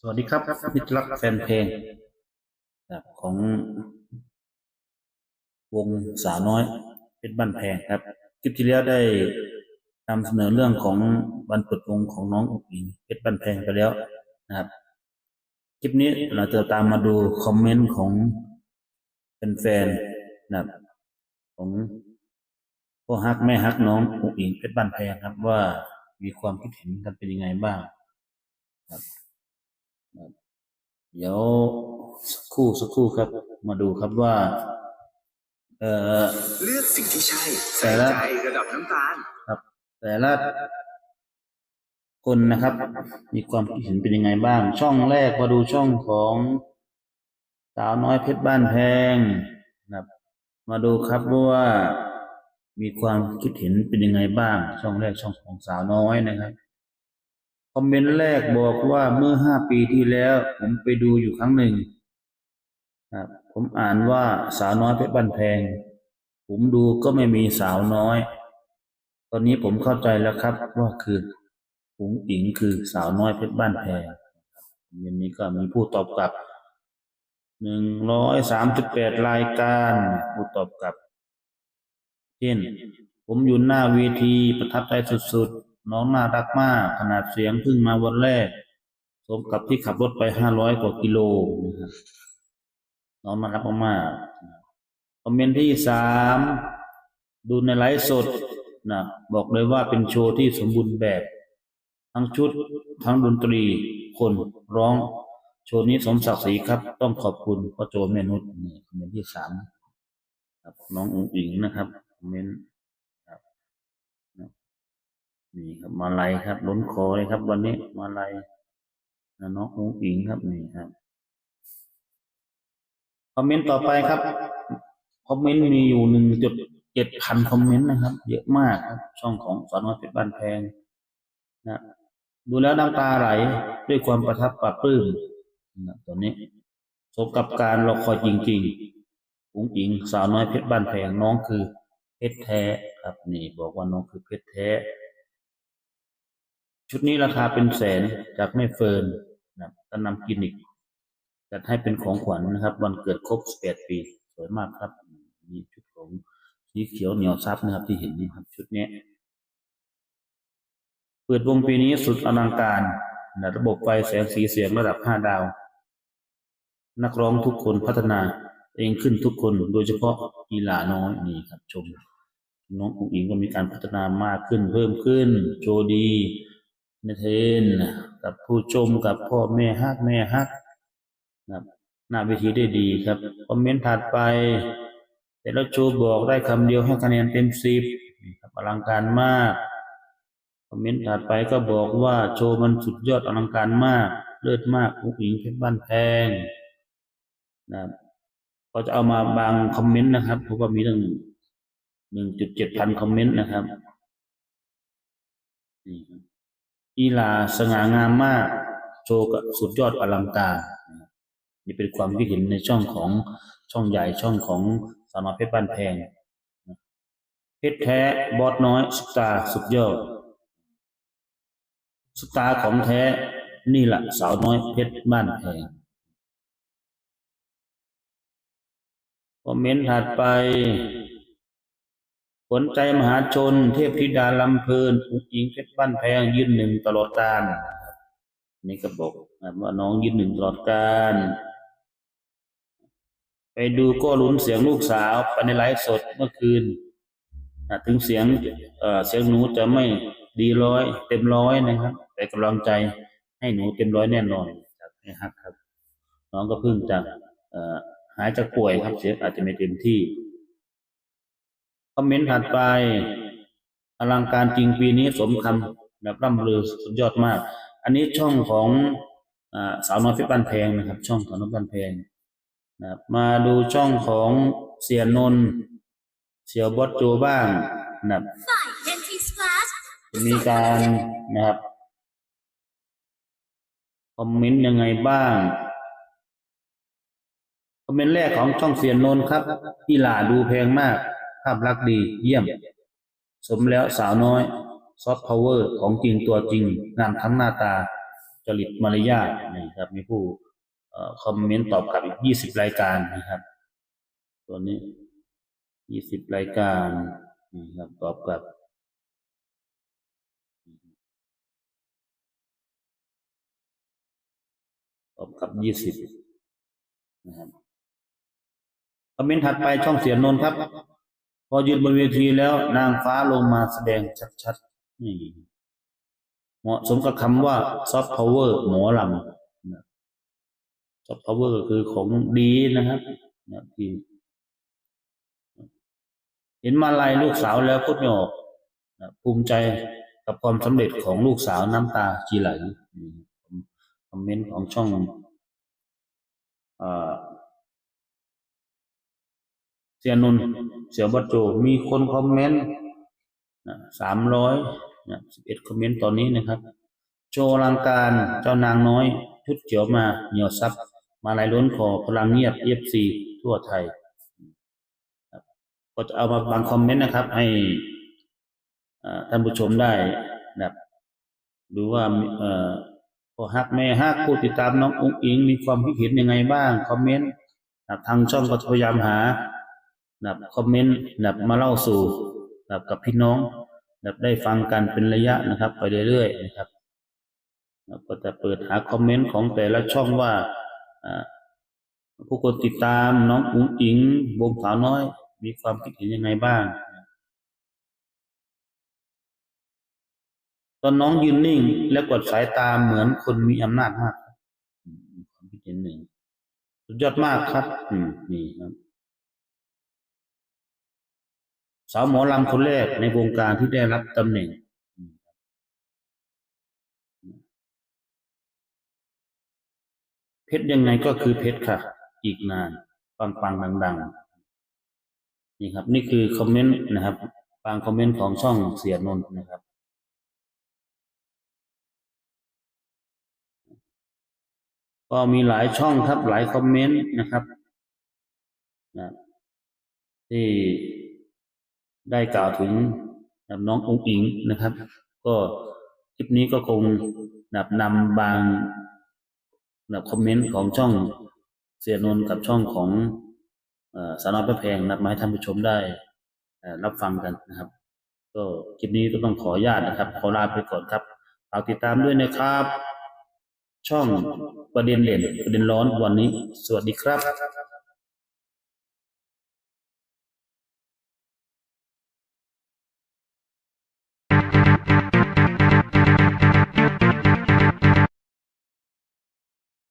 สวัสดีครับมิตรรักแฟนเพลงของวงสาวน้อยเพชรบ้านแพงครับ คลิปที่แล้วได้นำเสนอเรื่องของวันเปิดวงของน้องอุ๋งอิงเพชรบ้านแพงไปแล้วนะครับ คลิปนี้เราจะตามมาดูคอมเมนต์ของแฟนๆนะครับของพ่อฮักแม่ฮักน้องอุ๋งอิงเพชรบ้านแพงครับว่ามีความคิดเห็นกันเป็นยังไงบ้าง เดี๋ยวสักครู่สักครู่ครับ มาดูครับว่า เอ่อเลือกสิ่งที่ใช่แต่ใส่ละใจระดับน้ำตาลแต่ละคนนะครับ มีความคิดเห็นเป็นยังไงบ้าง ช่องแรกมาดูช่องของสาวน้อยเพชรบ้านแพงนะครับ มาดูครับว่ามีความคิดเห็นเป็นยังไงบ้าง ช่องแรกช่องของสาวน้อยนะครับค อมเมนต์แรกบอกว่าเมื่อห้าปีที่แล้ว ผมไปดูอยู่ครั้งหนึ่งครับผมอ่านว่าสาวน้อยเพชรบ้านแพง ผมดูก็ไม่มีสาวน้อย ตอนนี้ผมเข้าใจแล้วครับว่าคือหุงอิงคือสาวน้อยเพชรบ้านแพงเย็นนี้ก็มีผู้ตอบกลับหนึ่งร้อยสามจุดแปดรายการ ผู้ตอบกลับ เช่น ผมอยู่หน้าเวทีประทับใจสุดๆ น้องน่ารักมาก ขนาดเสียงพิ่งมาวันแรก สมกับที่ขับรถไปห้าร้อยกว่ากิโลนะครับน้องน่ารักมากคอมเมนต์ที่สามดูในไลฟ์สดนะบอกเลยว่าเป็นโชว์ที่สมบูรณ์แบบ ทั้งชุดทั้งดนตรีคนร้อง โชว์นี้สมศักดิ์ศรีครับ ต้องขอบคุณพ่อโจแม่นุชนี่คอมเมนต์ที่สามครับน้องอุ๋งอิงนะครับคอมเมนต์ครับ นี่ครับ มาลัยครับล้นคอเลยครับ วันนี้ มาลัยน้องอุ้งอิงครับนี่ครับคอมเมนต์ต่อไปครับคอมเมนต์มีอยู่หนึ่งจุดเจ็ดพันคอมเมนต์นะครับ เยอะมากครับช่องของสอนอเพชรบ้านแพงนะดูแล้วน้ำตาไหลด้วยความประทับปลาบปลื้มนะตอนนี้สมกับการรอคอยจริงๆอุ้งอิงสาวน้อยเพชรบ้านแพงน้องคือเพชรแท้ครับนี่ บอกว่าน้องคือเพชรแท้ ชุดนี้ราคาเป็นแสนจากแม่เฟิร์นนะครับก็นำกินอีกจัดให้เป็นของขวัญนะครับ วันเกิดครบ11ปี สวยมากครับนี่ชุดของสีเขียวเหนียวซับนะครับ ที่เห็นนี่ครับ ชุดนี้เปิดวงปีนี้สุดอลังการนะระบบไฟแสงสีเสียงระดับ 5 ดาว นักร้องทุกคนพัฒนาเองขึ้นทุกคนโดยเฉพาะอีหลาน้อยนี่ครับ ชม น้องอุ๋งอิงก็มีการพัฒนามากขึ้นเพิ่มขึ้น โจดี นเทนกับผู้ชมกับพ่อแม่ฮักแม่ฮักนะครับหน้าเวทีได้ดีครับ คอมเมนต์ถัดไป แต่ละโชว์บอกได้คำเดียวให้คะแนนเต็มสิบครับอลังการมาก คอมเมนต์ถัดไปก็บอกว่าโชว์มันสุดยอดอลังการมาก เลิศมากผู้หญิงเพชรบ้านแพงนะครับก็จะเอามาบางคอมเมนต์นะครับเพราะว่ามีตั้งหนึ่งจุดเจ็ดพันคอมเมนต์นะครับนี่ครับ อีลาสง่างามมาก โชว์กับสุดยอดอลังการนี่เป็นความคิดเห็นในช่องของช่องใหญ่ช่องของสาวน้อยเพชรบ้านแพงเพชรแท้บอสน้อยสตาร์สุดยอดสตาร์ของแท้นี่แหละสาวน้อยเพชรบ้านแพงคอมเมนต์ถัดไป ผลใจมหาชน เทพธิดาลำเพลินอุกหญิงเพชรบ้านแพงยืนหนึ่งตลอดกาลนี่ก็บอกว่าน้องยืนหนึ่งตลอดกาลไปดูก็ลุ้นเสียงลูกสาวไปในไลฟ์สดเมื่อคืนถึงเสียงเสียงหนูจะไม่ดีร้อยเต็มร้อยนะครับ แต่กำลังใจให้หนูเต็มร้อยแน่นอนจากแม่ฮักครับ น้องก็เพิ่งจะหายจากป่วยครับเสียงอาจจะไม่เต็มที่ คอมเมนต์ถัดไป อลังการจริงปีนี้สมคำแบบร่ำลือสุดยอดมาก อันนี้ช่องของอาสาวน้อยเพชรบ้านแพงนะครับ ช่องสาวน้อยบ้านแพงนะครับมาดูช่องของเสียนนท์เสียบอสโจบ้างนะครับ NT Splash จะมีการนะครับ คอมเมนต์ยังไงบ้าง คอมเมนต์แรกของช่องเสียนนท์ครับที่หลาดูแพงมากภาพลักษณ์ดีเยี่ยม สมแล้วสาวน้อยซอฟต์พาวเวอร์ของจริงตัวจริง งามทั้งหน้าตา จริตมารยาทนะครับ มีผู้คอมเมนต์ตอบกลับอีกยี่สิบรายการนะครับ ตัวนี้ยี่สิบรายการนะครับตอบกลับตอบกลับยี่สิบนะครับคอมเมนต์ถัดไปช่องเสียนนท์ครับ พอยืนบนเวทีแล้ว นางฟ้าลงมาแสดงชัดๆนี่เหมาะสมกับคำว่าซอฟต์พาวเวอร์หมอลำซอฟต์พาวเวอร์คือของดีนะครับนะที่เห็นมาลายลูกสาวแล้วพูดไม่ออกนะภูมิใจกับความสำเร็จของลูกสาวน้ำตาจีไหลคอมเมนต์ของช่องอ่อเสียนนเสียบัตโจ มีคนคอมเมนต์สามร้อยสิบเอ็ดคอมเมนต์ตอนนี้นะครับ โชว์ลังการเจ้านางน้อย ชุดเขียวมาเหนียวซับมาลายล้นคอพลังเงียบเอฟซีทั่วไทยครับก็จะเอามาบางคอมเมนต์นะครับ ให้ท่านผู้ชมได้นะครับดูว่าพอฮักแม่ฮักผู้ติดตามน้องอุ้งอิง มีความคิดเห็นยังไงบ้าง คอมเมนต์ทางช่องก็พยายามหา นะครับคอมเมนต์นะครับมาเล่าสู่นะครับกับพี่น้องนะครับได้ฟังกันเป็นระยะนะครับ ไปเรื่อยๆนะครับแล้วก็จะเปิดหาคอมเมนต์ของแต่ละช่องว่าผู้คนติดตามน้องอุ๋งอิง วงสาวน้อย มีความคิดเห็นยังไงบ้าง ตอนน้องยืนนิ่ง และกดสายตาเหมือนคนมีอำนาจมากครับอืมมีความคิดเห็นหนึ่งสุดยอดมากครับ อืมนี่ครับ สาวหมอลำคนแรกในวงการที่ได้รับตำแหน่งเพชรยังไงก็คือเพชรค่ะ อีกนาน ปังปังดังดังๆ นี่ครับ นี่คือคอมเมนต์นะครับบางคอมเมนต์ของช่องเสียนนท์นะครับ ก็มีหลายช่องครับหลายคอมเมนต์นะครับนะที่ ได้กล่าวถึงน้ององค์อิงนะครับ ก็คลิปนี้ก็คงนับนำบางนับคอมเมนต์ของช่องเสียนนกับช่องของสารนพัดแพงนับมาให้ท่านผู้ชมได้รับฟังกันนะครับ ก็คลิปนี้ก็ต้องขออนุญาตนะครับ ขอลาไปก่อนครับฝากติดตามด้วยนะครับ ช่องประเด็นเด่นประเด็นร้อนวันนี้ สวัสดีครับ